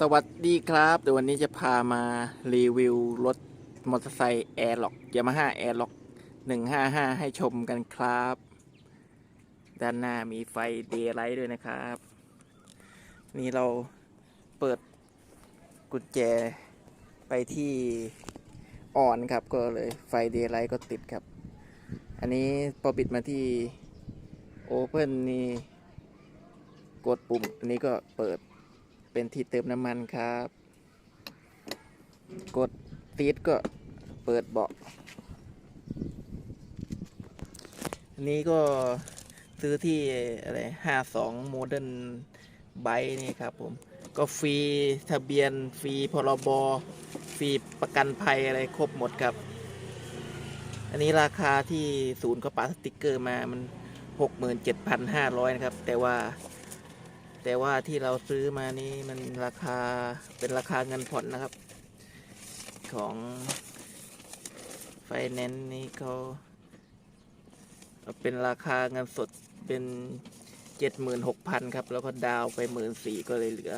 สวัสดีครับเดี๋ยววันนี้จะพามารีวิวรถมอเตอร์ไซค์แอร์ล็อกยามาฮ่าแอร์ล็อกหนึ่งห้าห้าให้ชมกันครับ ด้านหน้ามีไฟเดย์ไลท์ด้วยนะครับ นี่เราเปิดกุญแจไปที่อ่อนครับ ก็เลยไฟเดย์ไลท์ก็ติดครับ อันนี้พอปิดมาที่โอเ n นนี่กดปุ่มอันนี้ก็เปิด เป็นที่เติมน้ำมันครับ กดตีดก็เปิดเบาะอันนี้ก็ซื้อที่อะไรห้าสองโมเดิร์นไบนี่ครับผม ก็ฟรีทะเบียน ฟรีพรบฟรีประกันภัยอะไรครบหมดครับ อันนี้ราคาที่ศูนย์ก็ปาสติกเกอร์มามันหกหมื่นเจ็ดพันห้าร้อยนะครับ แต่ว่า แต่ว่าที่เราซื้อมานี่มันราคาเป็นราคาเงินผ่อนนะครับ ของไฟแนนซ์นี่เขาเอาเป็นราคาเงินสดเป็นเจ็ดหมื่นหกพันครับ แล้วก็ดาวไปหมื่นสี่ก็เลยเหลือ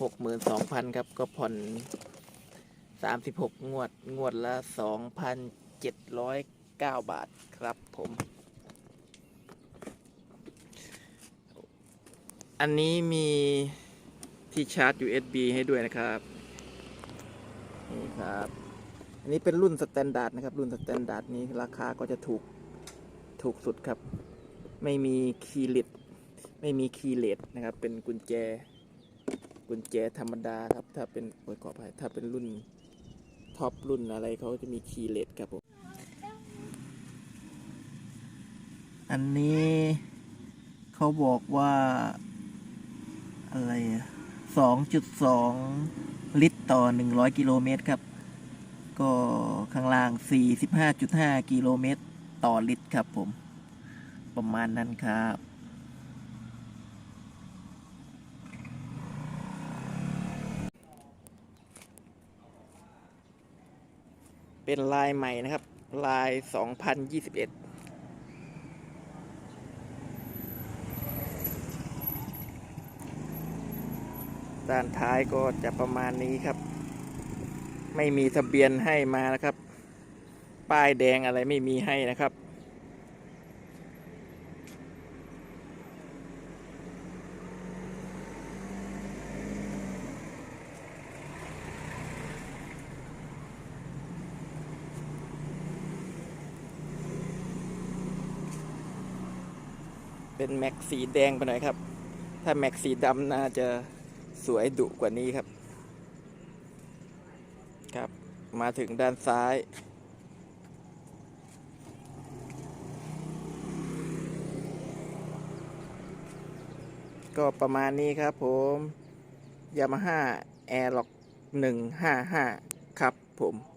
หกหมื่นสองพันครับ ก็ผ่อนสามสิบหกงวด งวดละสองพันเจ็ดร้อยเก้าบาทครับผม อันนี้มีที่ชาร์จ USB ให้ด้วยนะครับ นี่ครับ อันนี้เป็นรุ่นสแตนดาร์ดนะครับ รุ่นสแตนดาร์ดนี้ราคาก็จะถูก ถูกสุดครับ ไม่มีคีย์เลดไม่มีคีย์เลดนะครับ เป็นกุญแจ กุญแจธรรมดาครับ ถ้าเป็นโอ้ยขออภัยถ้าเป็นรุ่นท็อปรุ่นอะไรเขาจะมีคีย์เลดครับผม อันนี้เขาบอกว่า อะไรสองจุดสองลิตรต่อหนึ่งร้อยกิโลเมตรครับ ก็ข้างล่างสี่สิบห้าจุดห้ากิโลเมตรต่อลิตรครับผม ประมาณนั้นครับเป็นลายใหม่นะครับ ลาย 2021 ด้านท้ายก็จะประมาณนี้ครับ ไม่มีทะเบียนให้มานะครับ ป้ายแดงอะไรไม่มีให้นะครับ เป็นแม็กสีแดงไปหน่อยครับถ้าแม็กสีดำน่าจะ สวยดุกว่านี้ครับ ครับ มาถึงด้านซ้าย ก็ประมาณนี้ครับผมยามาฮ่าแอร์ล็อก155ครับผม